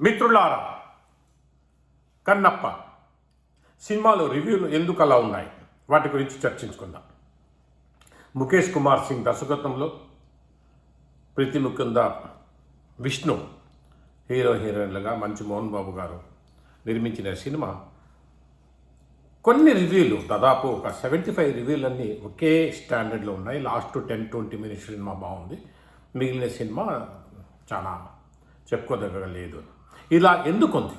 మిత్రులారా కన్నప్ప సినిమాలో రివ్యూలు ఎందుకు అలా ఉన్నాయి? వాటి గురించి చర్చించుకుందాం. ముఖేష్ కుమార్ సింగ్ దర్శకత్వంలో ప్రీతి ముకుంద విష్ణు హీరో హీరోయిన్లుగా మంచు మోహన్ బాబు గారు నిర్మించిన సినిమా. కొన్ని రివ్యూలు దాదాపు ఒక సెవెంటీ ఫైవ్ రివ్యూలన్నీ ఒకే స్టాండర్డ్లో ఉన్నాయి. Last ten twenty minutes cinema బాగుంది. మిగిలిన సినిమా చాలా చెప్పుకోదగ్గ లేదు. ఇలా ఎందుకుంది?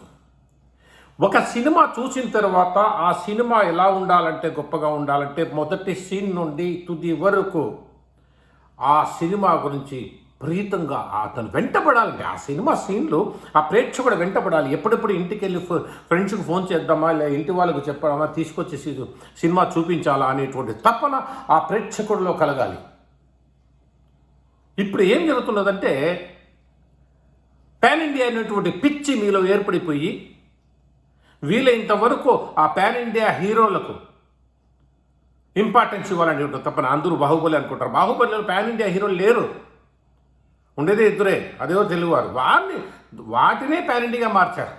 ఒక సినిమా చూసిన తర్వాత ఆ సినిమా ఎలా ఉండాలంటే గొప్పగా ఉండాలంటే మొదటి సీన్ నుండి తుది వరకు ఆ సినిమా గురించి ప్రీతంగా అతను వెంటపడాలండి ఆ సినిమా సీన్లు ఆ ప్రేక్షకుడు వెంటపడాలి ఎప్పుడెప్పుడు ఇంటికి వెళ్ళి ఫ్రెండ్స్కి ఫోన్ చేద్దామా లేదా ఇంటి వాళ్ళకి చెప్పడమా తీసుకొచ్చి సినిమా చూపించాలా అనేటువంటి తపన ఆ ప్రేక్షకుడిలో కలగాలి. ఇప్పుడు ఏం జరుగుతున్నదంటే పాన్ ఇండియా అనేటువంటి పిచ్చి మీలో ఏర్పడిపోయి వీలైనంత వరకు ఆ పాన్ ఇండియా హీరోలకు ఇంపార్టెన్స్ ఇవ్వాలని ఉంటుంది తప్పన అందరూ బాహుబలి అనుకుంటారు. బాహుబలిలో పాన్ ఇండియా హీరోలు లేరు. ఉండేదే ఇద్దరే అదేవో తెలుగువారు. వారిని వాటినే పాన్ ఇండియా మార్చారు.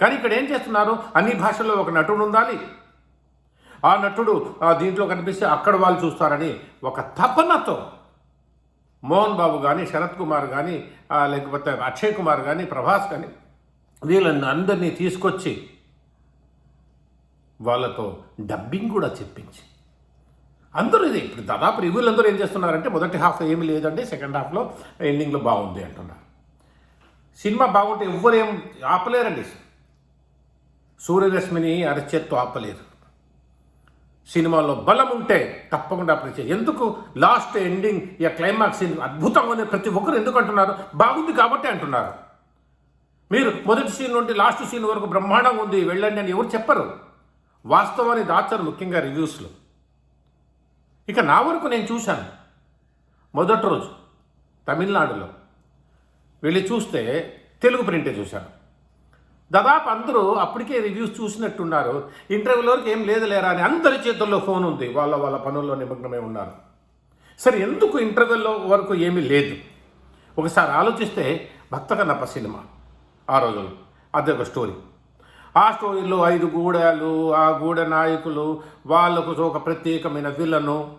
కానీ ఇక్కడ ఏం చేస్తున్నారు? అన్ని భాషల్లో ఒక నటుడు ఉండాలి. ఆ నటుడు దీంట్లో కనిపిస్తే అక్కడ వాళ్ళు చూస్తారని ఒక తపనతో మోహన్ బాబు కానీ శరత్ కుమార్ కానీ లేకపోతే అక్షయ్ కుమార్ కానీ ప్రభాస్ కానీ వీళ్ళని అందరినీ తీసుకొచ్చి వాళ్ళతో డబ్బింగ్ కూడా చెప్పించి. అందరూ ఇది ఇప్పుడు దాదాపు రివ్యూలు అందరూ ఏం చేస్తున్నారంటే మొదటి హాఫ్ ఏమి లేదండి సెకండ్ హాఫ్లో ఎండింగ్లో బాగుంది అంటున్నారు. సినిమా బాగుంటే ఎవ్వరేం ఆపలేరండి. సూర్యరశ్మిని అరచేత్తో ఆపలేరు. సినిమాలో బలం ఉంటే తప్పకుండా అప్రిషియేట్ ఎందుకు? లాస్ట్ ఎండింగ్ ఇక క్లైమాక్స్ అద్భుతంగా ఉంది ప్రతి ఒక్కరు ఎందుకు అంటున్నారు బాగుంది కాబట్టి అంటున్నారు. మీరు మొదటి సీన్ నుండి లాస్ట్ సీన్ వరకు బ్రహ్మాండంగా ఉంది వెళ్ళండి అని ఎవరు చెప్పరు. వాస్తవాన్ని దాచారు ముఖ్యంగా రివ్యూస్లో. ఇక నా వరకు నేను చూశాను. మొదటి రోజు తమిళనాడులో. వెళ్ళి చూస్తే తెలుగు ప్రింటే చూశాను. దాదాపు అందరూ అప్పటికే రివ్యూస్ చూసినట్టున్నారు. ఇంటర్వ్యూలోకి వరకు ఏం లేదు లేరా అని అందరి చేతుల్లో ఫోన్ ఉంది. వాళ్ళ వాళ్ళ పనుల్లో నిమగ్నమై ఉన్నారు. సరే ఎందుకు ఇంటర్వ్యూలో వరకు ఏమీ లేదు? ఒకసారి ఆలోచిస్తే భక్త కన్నప్ప సినిమా ఆ రోజులు అదే ఒక స్టోరీ ఆ స్టోరీలో ఐదు గూడాలు ఆ గూడ నాయకులు వాళ్ళకు ఒక ప్రత్యేకమైన విలను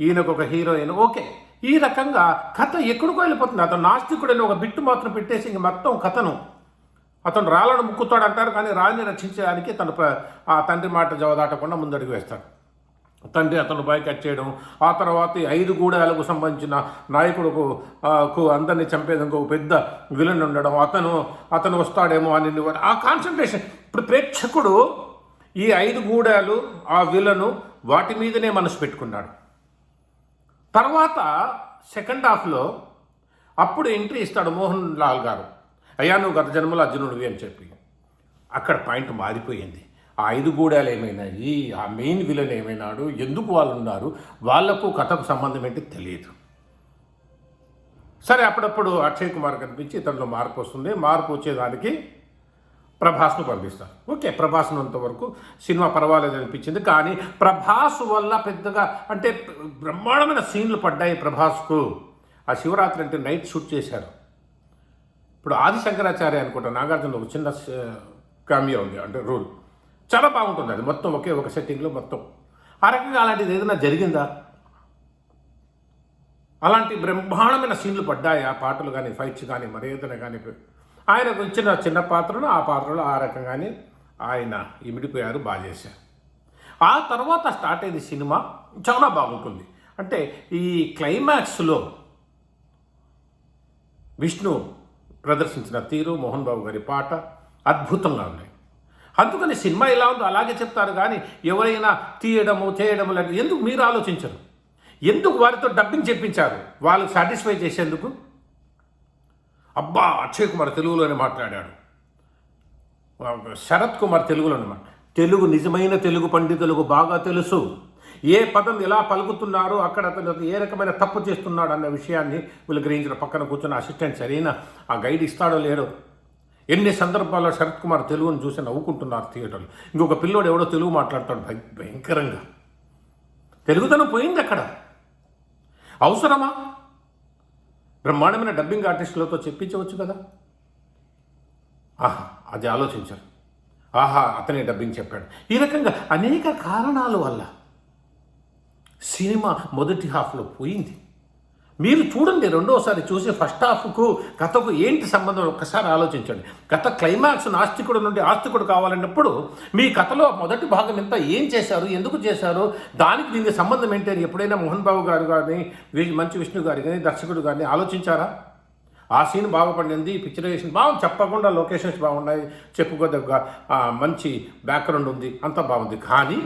ఈయనకు ఒక హీరోయిన్ ఓకే ఈ రకంగా కథ ఎక్కడికో వెళ్ళిపోతుంది. అతను నాస్తికుడని ఒక బిట్టు మాత్రం పెట్టేసి ఇంక మొత్తం కథను అతను రాళ్ళను ముక్కుతాడు అంటారు కానీ రాళ్ళని రక్షించడానికి తను ప్ర- ఆ తండ్రి మాట జవదాటకుండా ముందడుగు వేస్తాడు. తండ్రి అతను బైకట్ చేయడం ఆ తర్వాత ఐదు గూడాలకు సంబంధించిన నాయకుడుకు కు అందరినీ చంపేందుకు ఒక పెద్ద విలన్ ఉండడం అతను అతను వస్తాడేమో అని ఆ కాన్సన్ట్రేషన్ ఇప్పుడు ప్రేక్షకుడు ఈ ఐదు గూడాలు ఆ విలను వాటి మీదనే మనసు పెట్టుకున్నాడు. తర్వాత సెకండ్ హాఫ్లో అప్పుడు ఎంట్రీ ఇస్తాడు మోహన్ లాల్ గారు. అయ్యా నువ్వు గత జన్మలో అర్జునుడివి అని చెప్పి. అక్కడ పాయింట్ మారిపోయింది. ఆ ఐదు గూడాలు ఏమైనాయి? ఆ మెయిన్ విలన్ ఏమైనాడు? ఎందుకు వాళ్ళు ఉన్నారు వాళ్ళకు కథకు సంబంధం ఏంటి తెలియదు. సరే అప్పుడప్పుడు అక్షయ్ కుమార్ కనిపించి ఇతనిలో మార్పు వస్తుంది. మార్పు వచ్చేదానికి ప్రభాస్ను పంపిస్తారు. ఓకే ప్రభాస్ను వరకు సినిమా పర్వాలేదు అనిపించింది. కానీ ప్రభాస్ వల్ల పెద్దగా అంటే బ్రహ్మాండమైన సీన్లు పడ్డాయి ప్రభాస్కు. ఆ శివరాత్రి అంటే నైట్ షూట్ చేశారు. ఇప్పుడు ఆది శంకరాచార్య అనుకుంటా నాగార్జున ఒక చిన్న కామ్య ఉంది అంటే రూల్ చాలా బాగుంటుంది అది మొత్తం ఒకే ఒక సెట్టింగ్లో మొత్తం. ఆ రకంగా అలాంటిది ఏదైనా జరిగిందా? అలాంటి బ్రహ్మాండమైన సీన్లు పడ్డాయి? ఆ పాటలు కానీ ఫైట్స్ కానీ మరి ఏదైనా కానీ ఆయనకు ఇచ్చిన చిన్న పాత్రను ఆ పాత్రలో ఆ రకంగానే ఆయన ఇమిడిపోయారు బాగా చేశారు. ఆ తర్వాత స్టార్ట్ అయింది సినిమా చాలా బాగుంటుంది. అంటే ఈ క్లైమాక్స్లో విష్ణు ప్రదర్శించిన తీరు మోహన్ బాబు గారి పాట అద్భుతంగా ఉన్నాయి అందుకని సినిమా ఎలా ఉందో అలాగే చెప్తారు కానీ ఎవరైనా తీయడము చేయడము లాంటి ఎందుకు మీరు ఆలోచించరు? ఎందుకు వారితో డబ్బింగ్ చెప్పించారు వాళ్ళు సాటిస్ఫై చేసేందుకు? అబ్బా అక్షయ్ కుమార్ తెలుగులోనే మాట్లాడాడు. శరత్ కుమార్ తెలుగులో అనమాట తెలుగు నిజమైన తెలుగు పండితులకు బాగా తెలుసు. ఏ పదం ఎలా పలుకుతున్నారో అక్కడ అతను ఏ రకమైన తప్పు చేస్తున్నాడు అన్న విషయాన్ని వీళ్ళు గ్రహించిన పక్కన కూర్చున్న అసిస్టెంట్ సరైన? ఆ గైడ్ ఇస్తాడో లేడో? ఎన్ని సందర్భాల్లో శరత్ కుమార్ తెలుగును చూసి నవ్వుకుంటున్నారు థియేటర్లు. ఇంకొక పిల్లోడు ఎవడో తెలుగు మాట్లాడతాడు భయంకరంగా. తెలుగుతనం పోయింది అక్కడ. అవసరమా? బ్రహ్మాండమైన డబ్బింగ్ ఆర్టిస్టులతో చెప్పించవచ్చు కదా? ఆహా అది ఆలోచించారు. ఆహా అతనే డబ్బింగ్ చెప్పాడు. ఈ రకంగా అనేక కారణాల వల్ల సినిమా మొదటి హాఫ్లో పోయింది. మీరు చూడండి రెండోసారి చూసి ఫస్ట్ హాఫ్కు కథకు ఏంటి సంబంధం? ఒక్కసారి ఆలోచించండి. గత క్లైమాక్స్ నాస్తికుడు నుండి ఆస్తికుడు కావాలన్నప్పుడు మీ కథలో మొదటి భాగం ఎంత ఏం చేశారు? ఎందుకు చేశారు? దానికి దీనికి సంబంధం ఏంటి అని ఎప్పుడైనా మోహన్ బాబు గారు కానీ మంచి విష్ణు గారు కానీ దర్శకుడు కానీ ఆలోచించారా? ఆ సీన్ బాగుపడింది పిక్చరైజేషన్ బాగుంది చెప్పకుండా లొకేషన్స్ బాగున్నాయి చెప్పుకోదగ్గ మంచి బ్యాక్గ్రౌండ్ ఉంది అంతా బాగుంది. కానీ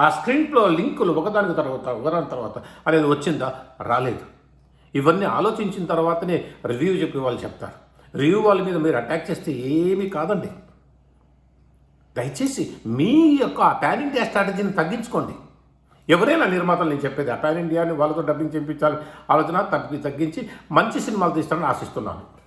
ఆ స్క్రీన్లో లింకులు ఒకదాని తర్వాత ఒకదాని తర్వాత అనేది వచ్చిందా? రాలేదు. ఇవన్నీ ఆలోచించిన తర్వాతనే రివ్యూ చెప్పి వాళ్ళు చెప్తారు. రివ్యూ వాళ్ళ మీద మీరు అటాక్ చేస్తే ఏమీ కాదండి. దయచేసి మీ యొక్క ఆ పాన్ ఇండియా స్ట్రాటజీని తగ్గించుకోండి. ఎవరైనా నిర్మాతలు నేను చెప్పేది ఆ పాన్ ఇండియాని వాళ్ళతో డబ్బింగ్ చేయించాలి. ఆలోచన తగ్గి తగ్గించి మంచి సినిమాలు తీస్తారని ఆశిస్తున్నాను.